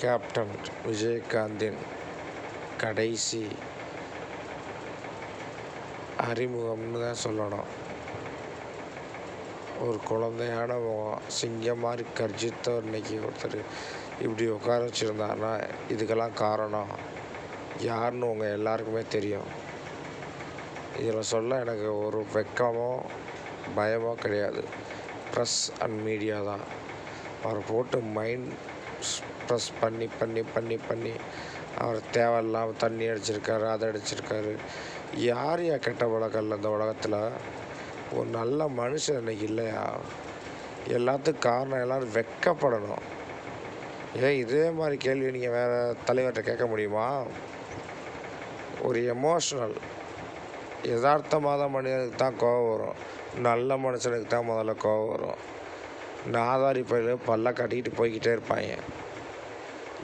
Captain விஜயகாந்தின் கடைசி அறிமுகம்னு தான் சொல்லணும். ஒரு குழந்தையான முகம் சிங்கம் மாதிரி கர்ஜித்தவர் இன்னைக்கு ஒருத்தர் இப்படி உட்கார வச்சுருந்தாருன்னா இதுக்கெல்லாம் காரணம் யாருன்னு உங்கள் எல்லாருக்குமே தெரியும். இதில் சொல்ல எனக்கு ஒரு வெக்கமோ பயமோ கிடையாது. ப்ரெஸ் அண்ட் மீடியா தான். அவரை போட்டு மைண்ட் ப்ரெஸ் பண்ணி பண்ணி பண்ணி பண்ணி. அவர் தேவையில்லாமல் தண்ணி அடிச்சிருக்காரு அதை அடிச்சிருக்காரு. யார் யா கெட்ட பழக்கம் இந்த உலகத்தில்? ஒரு நல்ல மனுஷன் இன்னைக்கு இல்லையா? எல்லாத்துக்கும் காரணம் எல்லோரும் வெக்கப்படணும். ஏன் இதே மாதிரி கேள்வி நீங்கள் வேறு தலைவர்கிட்ட கேட்க முடியுமா? ஒரு எமோஷ்னல் யதார்த்தமாக தான் மனிதனுக்கு தான் கோவம் வரும். நல்ல மனுஷனுக்கு தான் முதல்ல கோவம் வரும். நாதாரி பயில பல்ல கட்டிக்கிட்டு போய்கிட்டே இருப்பாங்க.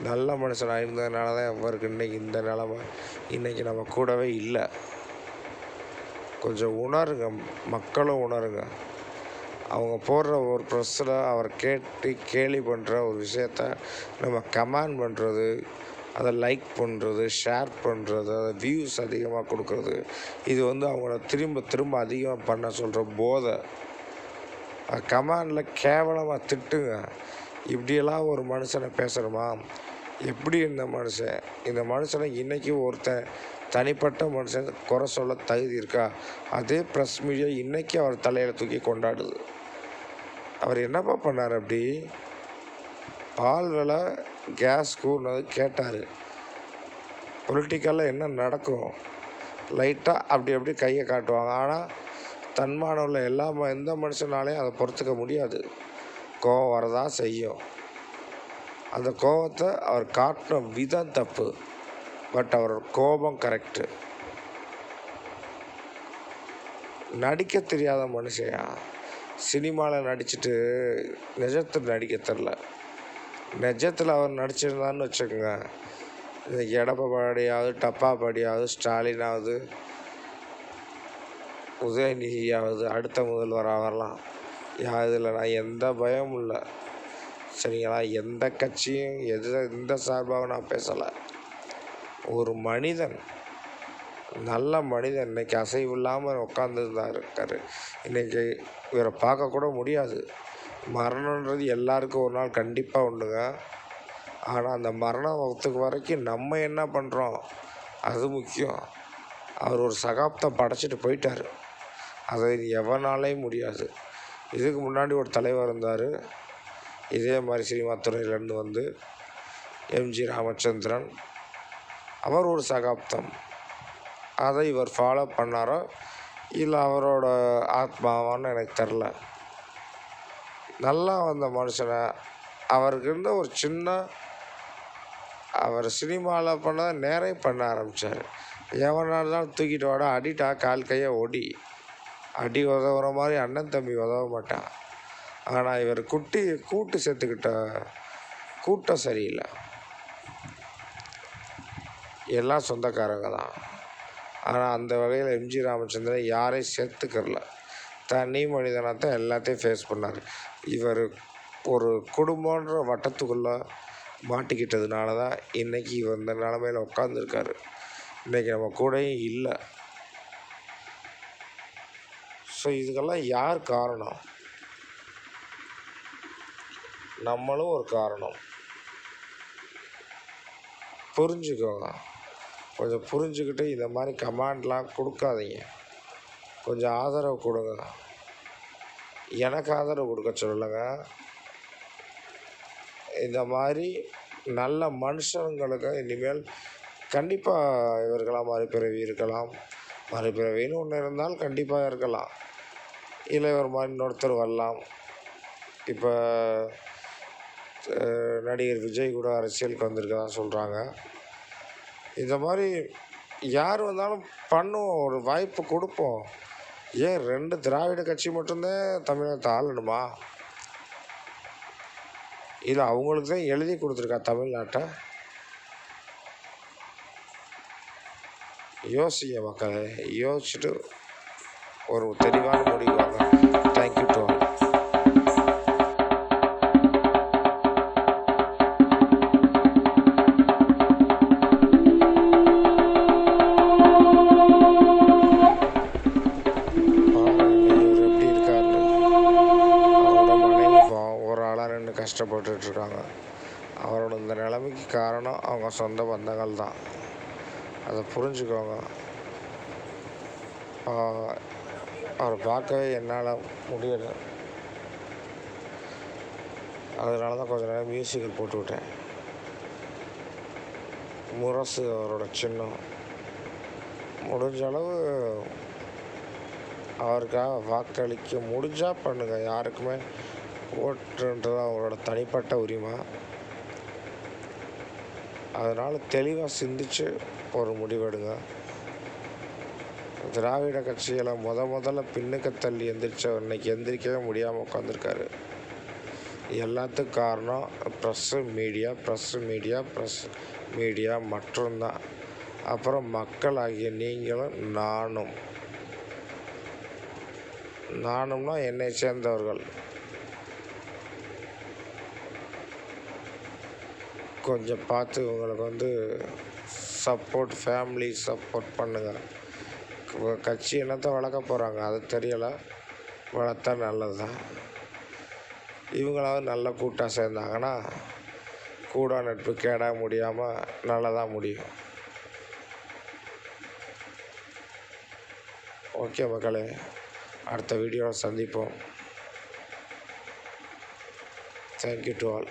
நல்ல மனுஷனாக இருந்ததுனால தான் அவருக்கு இன்றைக்கி இந்த நிலமை இன்றைக்கி நம்ம கூடவே இல்லை. கொஞ்சம் உணருங்க. மக்களும் உணருங்க. அவங்க போடுற ஒரு ப்ரெஸ்ஸில் அவர் கேட்டு கேலி பண்ணுற ஒரு விஷயத்த நம்ம கமெண்ட் பண்ணுறது அதை லைக் பண்ணுறது ஷேர் பண்ணுறது அதை வியூஸ் அதிகமாக கொடுக்குறது இது வந்து அவங்கள திரும்ப திரும்ப அதிகமாக பண்ண சொல்கிற போதை. கமாண்டில் கேவலமாக திட்டுங்க. இப்படியெல்லாம் ஒரு மனுஷனை பேசணுமா? எப்படி இந்த மனுஷன் இந்த மனுஷனை இன்றைக்கி ஒருத்தன் தனிப்பட்ட மனுஷன் குறை சொல்ல தகுதி இருக்கா? அதே ப்ரெஸ் மீடியா இன்றைக்கி அவர் தலையில் தூக்கி கொண்டாடுது. அவர் என்னப்பா பண்ணார் அப்படி? பால் விலை கேஸ் கூறினது கேட்டார். பொலிட்டிக்கலில் என்ன நடக்கும்? லைட்டாக அப்படி அப்படி கையை காட்டுவாங்க. ஆனால் தன்மானம் உள்ள எல்லா ம எந்த மனுஷனாலையும் அதை பொறுத்துக்க முடியாது. கோவம் வரதான் செய்யும். அந்த கோபத்தை அவர் காட்டின விதம் தப்பு பட் அவர் கோபம் கரெக்டு நடிக்க தெரியாத மனுஷையா சினிமாவில் நடிச்சுட்டு நிஜத்தில் நடிக்க தெரில. நிஜத்தில் அவர் நடிச்சிருந்தான்னு வச்சுக்கோங்க. இந்த எடப்பாடியாவது டப்பாப்பாடியாவது ஸ்டாலினாவது உதயநிதியாவது அடுத்த முதல்வராக வரலாம் யா இதில் நான் எந்த பயமும் இல்லை. சரிங்களா? எந்த கட்சியும் எது எந்த சார்பாகவும் நான் பேசலை. ஒரு மனிதன் நல்ல மனிதன் இன்றைக்கி அசைவு இல்லாமல் உட்காந்துருந்தா இருக்கார். இன்றைக்கி இவரை பார்க்கக்கூட முடியாது. மரணன்றது எல்லாருக்கும் ஒரு நாள் கண்டிப்பாக உண்டுங்க. ஆனால் அந்த மரணம் வகுத்துக்கு வரைக்கும் நம்ம என்ன பண்ணுறோம் அது முக்கியம். அவர் ஒரு சகாப்தம் படைச்சிட்டு போயிட்டார். அதை எவனாலையும் முடியாது. இதுக்கு முன்னாடி ஒரு தலைவர் இருந்தார். இதே மாதிரி சினிமா துறையிலேருந்து வந்து எம்ஜி ராமச்சந்திரன். அவர் ஒரு சகாப்தம். அதை இவர் ஃபாலோ பண்ணாரோ? இல்லை அவரோட ஆத்மாவான்னு எனக்கு தெரில நல்லா வந்த மனுஷனை அவருக்கு இருந்த ஒரு சின்ன அவர் சினிமாவில் பண்ணதை நேரே பண்ண ஆரம்பித்தார் எவனாக இருந்தாலும் தூக்கிட்டு வாடா அடிட்டா கால் கையை ஒடி அடி உதவுற மாதிரி அண்ணன் தம்பி உதவ மாட்டான். ஆனால் இவர் குட்டி கூட்டு சேர்த்துக்கிட்ட கூட்டம் சரியில்லை. எல்லாம் சொந்தக்காரங்க தான். ஆனால் அந்த வகையில் எம்ஜி ராமச்சந்திரன் யாரையும் சேர்த்துக்கறல. தனி மனிதனாக தான் எல்லாத்தையும் ஃபேஸ் பண்ணார். இவர் ஒரு குடும்பன்ற வட்டத்துக்குள்ளே மாட்டிக்கிட்டதுனால தான் இன்றைக்கி இவர் இந்த நிலமையில் உட்காந்துருக்காரு இன்றைக்கி நம்ம கூடயும் இல்லை. ஸோ இதுக்கெல்லாம் யார் காரணம்? நம்மளும் ஒரு காரணம். புரிஞ்சுக்கோங்க. கொஞ்சம் புரிஞ்சுக்கிட்டு இந்த மாதிரி கமாண்ட்லாம் கொடுக்காதீங்க. கொஞ்சம் ஆதரவு கொடுங்க. எனக்கு ஆதரவு கொடுக்க சொல்லுங்க. இந்த மாதிரி நல்ல மனுஷங்களுக்கு இனிமேல் கண்டிப்பாக இவர்களாக மறுபிறவி இருக்கலாம். மறுபிறவின்னு ஒன்று இருந்தால் கண்டிப்பாக இருக்கலாம். இளைவர் மாதிரி இன்னொருத்தர் வரலாம். இப்போ நடிகர் விஜய் கூட அரசியலுக்கு வந்திருக்கதா சொல்கிறாங்க இந்த மாதிரி யார் வந்தாலும் பண்ணுவோம் ஒரு வாய்ப்பு கொடுப்போம். ஏன் ரெண்டு திராவிட கட்சி மட்டும்தான் தமிழகத்தை ஆளணுமா? இல்லை அவங்களுக்கு தான் எழுதி கொடுத்துருக்கா தமிழ்நாட்டை? யோசிங்க மக்களே யோசிச்சுட்டு ஒரு தெளிவான முடிவு அவரோட இந்த நிலைமைக்கு காரணம் அவங்க சொந்த பந்தங்கள் தான் அதை புரிஞ்சுக்கோங்க. அவரை பார்க்கவே என்னால் முடியலை. அதனால தான் கொஞ்ச நேரம் மியூசிக்கல் போட்டு விட்டேன். முரசு அவரோட சின்னம். முடிஞ்ச அளவு அவருக்காக வாக்களிக்க முடிஞ்சால் பண்ணுங்கள் யாருக்குமே ஓட்டுன்றது அவங்களோட தனிப்பட்ட உரிமை. அதனால் தெளிவாக சிந்திச்சு ஒரு முடிவெடுங்க. திராவிட கட்சிகளை முத முதல்ல பின்னுக்கு தள்ளி எந்திரிச்சவர் இன்னைக்கு எந்திரிக்கவே முடியாமல் உட்காந்துருக்காரு எல்லாத்துக்கும் காரணம் press media press media press media மட்டும்தான். அப்புறம் மக்கள் ஆகிய நீங்களும் நானும். நானும்னா என்னை சேர்ந்தவர்கள். கொஞ்சம் பார்த்து உங்களுக்கு வந்து சப்போர்ட் ஃபேமிலி சப்போர்ட் பண்ணுங்கள் கட்சி என்னத்தை வளர்க்க போகிறாங்க அது தெரியலை. வளர்த்தா நல்லது தான் இவங்களாவது நல்ல கூட்டாக சேர்ந்தாங்கன்னா கூடா நட்பு கேடா முடியாமல் நல்லதாக முடியும். ஓகே மக்களே அடுத்த வீடியோவில் சந்திப்போம். Thank you to all